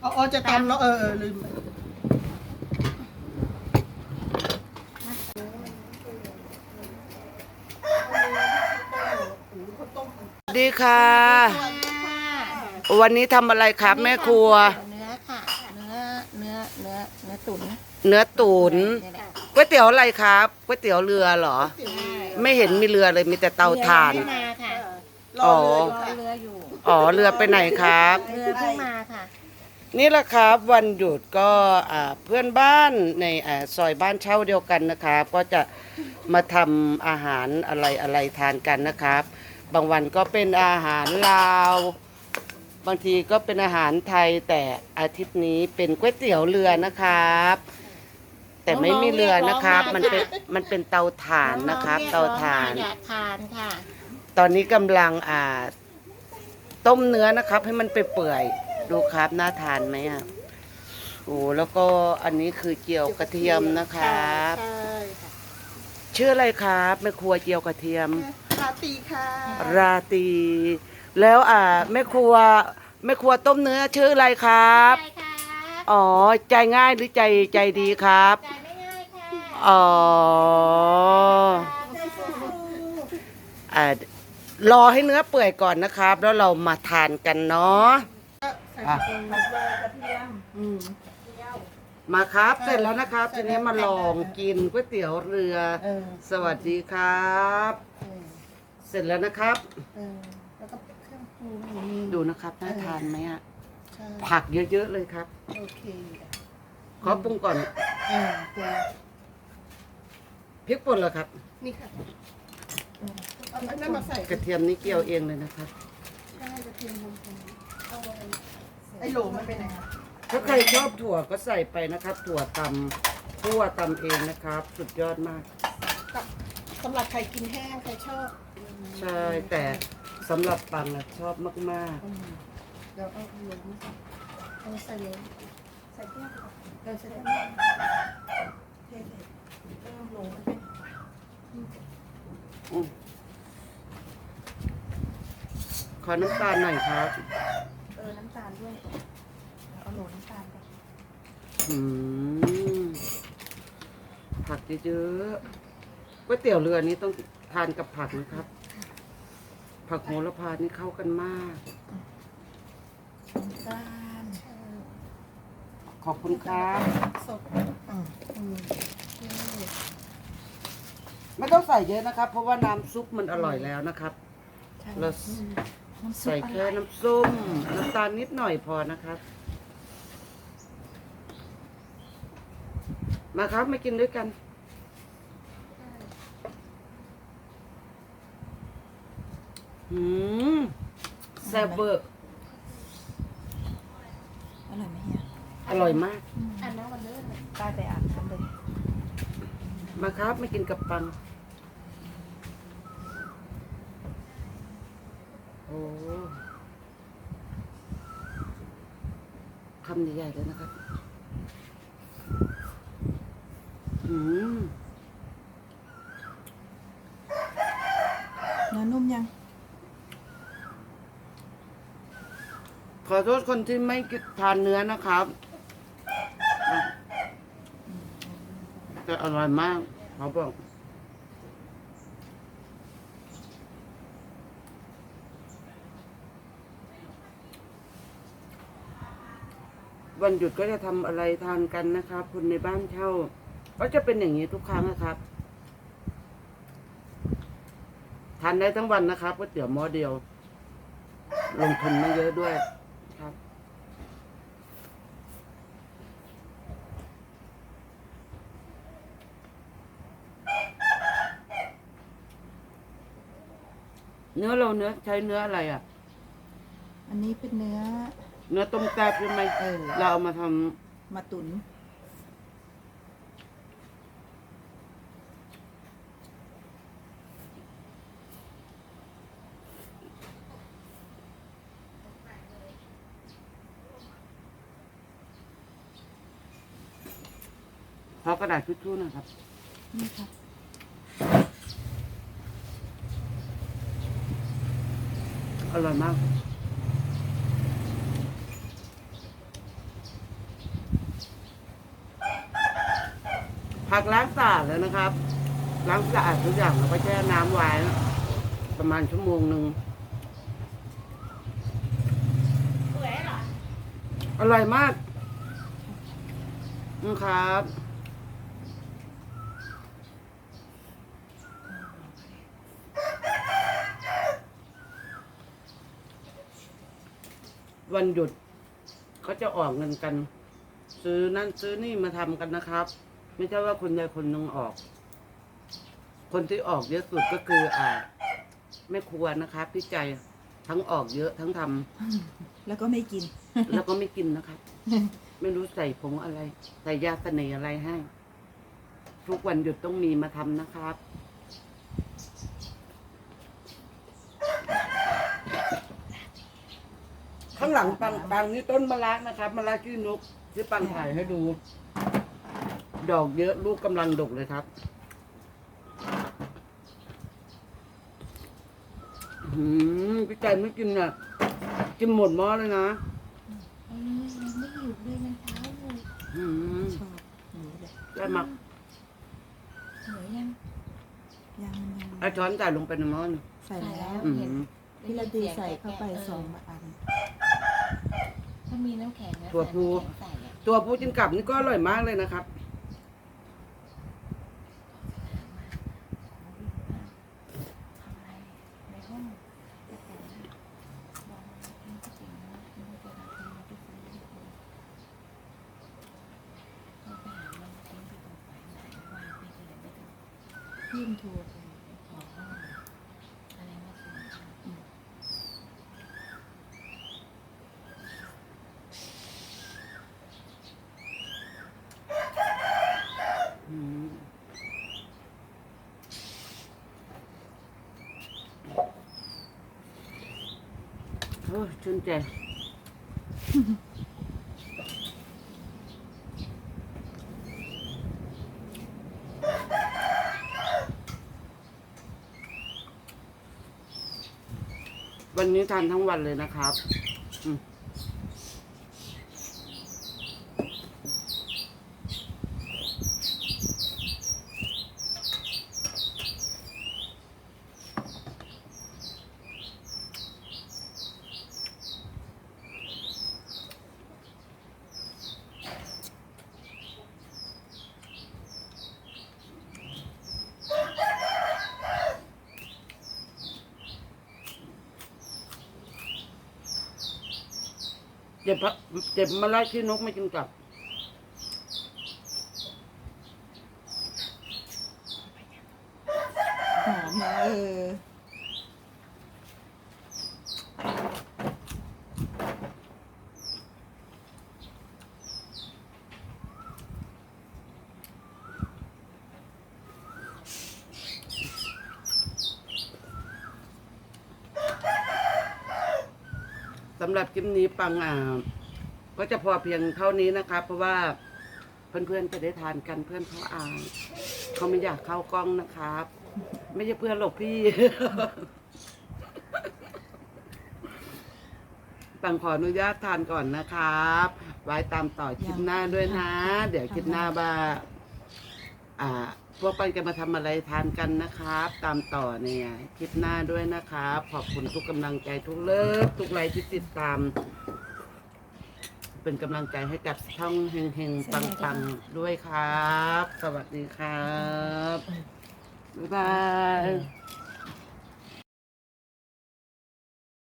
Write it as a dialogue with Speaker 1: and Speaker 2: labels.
Speaker 1: เอาเอาจะตำแล้วเออเออลืมไป
Speaker 2: สวัสดีค่ะ วันนี้ทำอะไรครับแม่ครัว
Speaker 3: เนื้อค่ะ เนื้อ เนื้อ เนื้อ เนื้อตุ๋น
Speaker 2: เนื้อตุ๋น
Speaker 3: นี่แหละ
Speaker 2: ก๋วยเตี๋ยวอะไรครับก๋วยเตี๋ยวเรือเหรอ ไม่เห็นมีเรือเลยมีแต่เตาถ่าน
Speaker 3: เรือยังไม่มาค่ะ
Speaker 1: รอเลย
Speaker 3: รอเรืออยู่
Speaker 2: อ๋อเรือไปไหนครับ
Speaker 3: เรือเพิ่งมาค่ะ
Speaker 2: นี่แหละครับวันหยุดก็อ่าเพื่อนบ้านในอ่าซอยบ้านเช่าเดียวกันนะครับ ก็จะมาทำอาหารอะไรอะไรทานกันนะครับ บางวันก็เป็นอาหารลาว บางทีก็เป็นอาหารไทยแต่อาทิตย์นี้เป็นก๋วยเตี๋ยวเรือนะครับ แต่ไม่มีเรือนะครับ มันเป็นมันเป็นเตาถ่านนะครับ เตาถ่าน
Speaker 3: อยากทานค่ะ
Speaker 2: ตอนนี้กำลังอ่าต้มเนื้อนะครับ ให้มันไปเปื่อยๆ ดูครับน่าทานไหมอะโอ้แล้วก็อันนี้คือเจียวกระเทียมนะครับ
Speaker 1: ใช่ค่ะ
Speaker 2: ชื่ออะไรครับแม่ครัวเจียวกระเทียม
Speaker 1: ชาตรีค่ะ
Speaker 2: ราตรีแล้วอ่าแม่ครัวแม่ครัวต้มเนื้อชื่ออะไรครับ
Speaker 3: ใช่ค่ะ
Speaker 2: อ๋อใจง่ายหรือใจใจดีครับ
Speaker 3: จ่ายไม่ง่ายค่ะ
Speaker 2: อ๋ออ่ารอให้เนื้อเปื่อยก่อนนะครับ แล้วเรามาทานกันเนาะ
Speaker 1: ใส่
Speaker 2: อะ
Speaker 1: กระเทียมอืม
Speaker 2: มาครับ เสร็จแล้วนะครับ ทีนี้มาลองกินก๋วยเตี๋ยวเรือ
Speaker 1: เออ
Speaker 2: สวัสดีครับ
Speaker 1: เออ
Speaker 2: เสร็จแล้วนะครับ
Speaker 1: เออแล้วก็เครื่องปรุงมี
Speaker 2: ดูนะครับน่าทานไหมอะ
Speaker 1: ใช่
Speaker 2: ผักเยอะๆเลยครับ
Speaker 1: โอเค
Speaker 2: ขอปรุงก่อน
Speaker 1: เออตัว
Speaker 2: พริกป่นเหรอครับ
Speaker 1: นี่ค่ะเออเอาอันนั้นมาใส่
Speaker 2: กระเทียมนี่เกี่ยวเองเลยนะครับ
Speaker 1: ใช่กระเทียมลงไปเอาไว้ ไอ้โหลมันไปไหนคะ
Speaker 2: ถ้าใครชอบถั่วก็ใส่ไปนะครับ ถั่วตำคั่วตำเองนะครับ สุดยอดมาก
Speaker 1: กับสำหรับใครกินแห้งใครชอบ
Speaker 2: ใช่แต่สำหรับปังนะชอบมาก
Speaker 1: อืมเดี๋ยวเอาโหลมาใส่เอาใส่โหลใส่แก้วก่อนเออใส่แก้วเทใส่เออโหลมันเป็น
Speaker 2: ๆอืมขอน้ำตาลหน่อยครับ
Speaker 1: เออน้ำตาลด้วยเอา โหลน้ำตาลก่อน
Speaker 2: อืมผักเยอะๆก๋วยเตี๋ยวเรือนี้ต้องทานกับผักนะครับ ผักโหระพานี่เข้ากันมาก
Speaker 1: น้ำตาล
Speaker 2: ขอบคุณครับ
Speaker 1: สดอืมอืมเออ
Speaker 2: ไม่ต้องใส่เยอะนะครับ เพราะว่าน้ำซุปมันอร่อยแล้วนะครับ
Speaker 1: ใช่
Speaker 2: เรา
Speaker 1: อืมน้ำซุป
Speaker 2: ใส่แค่น้ำส้มน้ำตาลนิดหน่อยพอนะครับ มาครับมากินด้วยกัน อืมแซ่บเบอร์
Speaker 4: อร่อยไหมเฮีย
Speaker 2: อร่อยมาก
Speaker 3: อันนั้นวันเดิมเลย
Speaker 4: ป้าไปอาบน้ำเลย
Speaker 2: มาครับมากินกับปัง โอ้คำใหญ่ๆเลยนะครับ อืม
Speaker 4: เนื้อนุ่มยัง
Speaker 2: ขอโทษคนที่ไม่กินทานเนื้อนะครับ แต่อร่อยมากเขาบอกวันหยุดก็จะทำอะไรทานกันนะครับคนในบ้านเช่า ก็จะเป็นอย่างนี้ทุกครั้งนะครับ ทานได้ทั้งวันนะครับก๋วยเตี๋ยวหม้อเดียว ลงทุนไม่เยอะด้วยครับ เนื้อเราเนื้อใช้เนื้ออะไรอะ
Speaker 4: อันนี้เป็นเนื้อ
Speaker 2: เนื้อต้มแซ่บใช่ไหม
Speaker 4: เออ
Speaker 2: เราเอามาท
Speaker 4: มาตุน
Speaker 2: ขอกระดาษทิชชู่นะครับ
Speaker 4: นี่ครับ
Speaker 2: อร่อยมาก ผักล้างสะอาดแล้วนะครับ ล้างสะอาดทุกอย่างแล้วก็แช่น้ำไว้ประมาณชั่วโมงหนึ่ง
Speaker 3: อ
Speaker 2: ร่อยมากนะครับ วันหยุดก็จะออกเงินกัน ซื้อนั่นซื้อนี่มาทำกันนะครับ ไม่ใช่ว่าคนใดคนหนึ่งออก คนที่ออกเยอะสุดก็คือ อ่าแม่ครัวนะครับพี่ใจทั้งออกเยอะทั้งทำ
Speaker 4: แล้วก็ไม่กิน
Speaker 2: แล้วก็ไม่กินนะครับ ไม่รู้ใส่ผงอะไร ใส่ยาเสน่ห์อะไรให้ ทุกวันหยุดต้องมีมาทำนะครับางหลังปังปังนี่ต้นมะระนะครับมะระชื่อนกที่ปังถ่ายให้ดู ดอกเยอะลูกกำลังดกเลยครับอืมพี่ใจไม่กินอะกินหมดหม้อเลยนะ
Speaker 3: เอ้ยยังไม่หยุดเลยมันเช้าเลย
Speaker 2: อืม
Speaker 4: ชอบหนูเลย
Speaker 2: ได้หมัก
Speaker 3: สวยยัง
Speaker 4: ยังยัง
Speaker 2: เอาช้อนใส่ลงไปในหม้อหนึ่ง
Speaker 4: ใส่แล้ว
Speaker 2: อืม
Speaker 4: พี่ละดีใส่เข้าไปสองอัน
Speaker 3: ถ้ามีน้ำแข็งนะ
Speaker 2: ถั่วพู
Speaker 3: ใส่อะ
Speaker 2: ตัวผู้จินกลับนี่ก็อร่อยมากเลยนะครับ
Speaker 3: ทำอะไรในห้องแต่แต่งหน้าบอกมันเองก็จริงนะมันจะรักมันไม่ได้ซื้อให้คนก็ไปหามันทิ้งไปตรงฝ่ายไหนวางไปเลยไม่ต้อง
Speaker 4: ยื่นทัวร์ไป
Speaker 3: ขอห้องอะไรมาสวยจัง
Speaker 2: อืม โอ้ยชื่นใจ วันนี้ทานทั้งวันเลยนะครับ เจ็บพะเจ็บมาไล่ที่นกไม่กินกลับ
Speaker 4: หอมนะเออ
Speaker 2: สำหรับคลิปนี้ปังอ่าก็จะพอเพียงเท่านี้นะครับเพราะว่าเพื่อนๆจะได้ทานกันเพื่อนเขาอายเขาไม่อยากเข้ากล้องนะครับ ไม่ใช่เพื่อนหรอกพี่ ปังขออนุญาตทานก่อนนะครับ ไว้ตามต่อคลิปหน้าด้วยนะ เดี๋ยวคลิปหน้าว่าอ่า พวกปันจะมาทำอะไรทานกันนะครับ ตามต่อเนี่ยคลิปหน้าด้วยนะครับ ขอบคุณทุกกำลังใจทุกเลิฟทุกไลค์ที่ติดตาม เป็นกำลังใจให้กับช่องเฮงเฮงปังปังๆด้วยครับ สวัสดีครับ บ๊ายบาย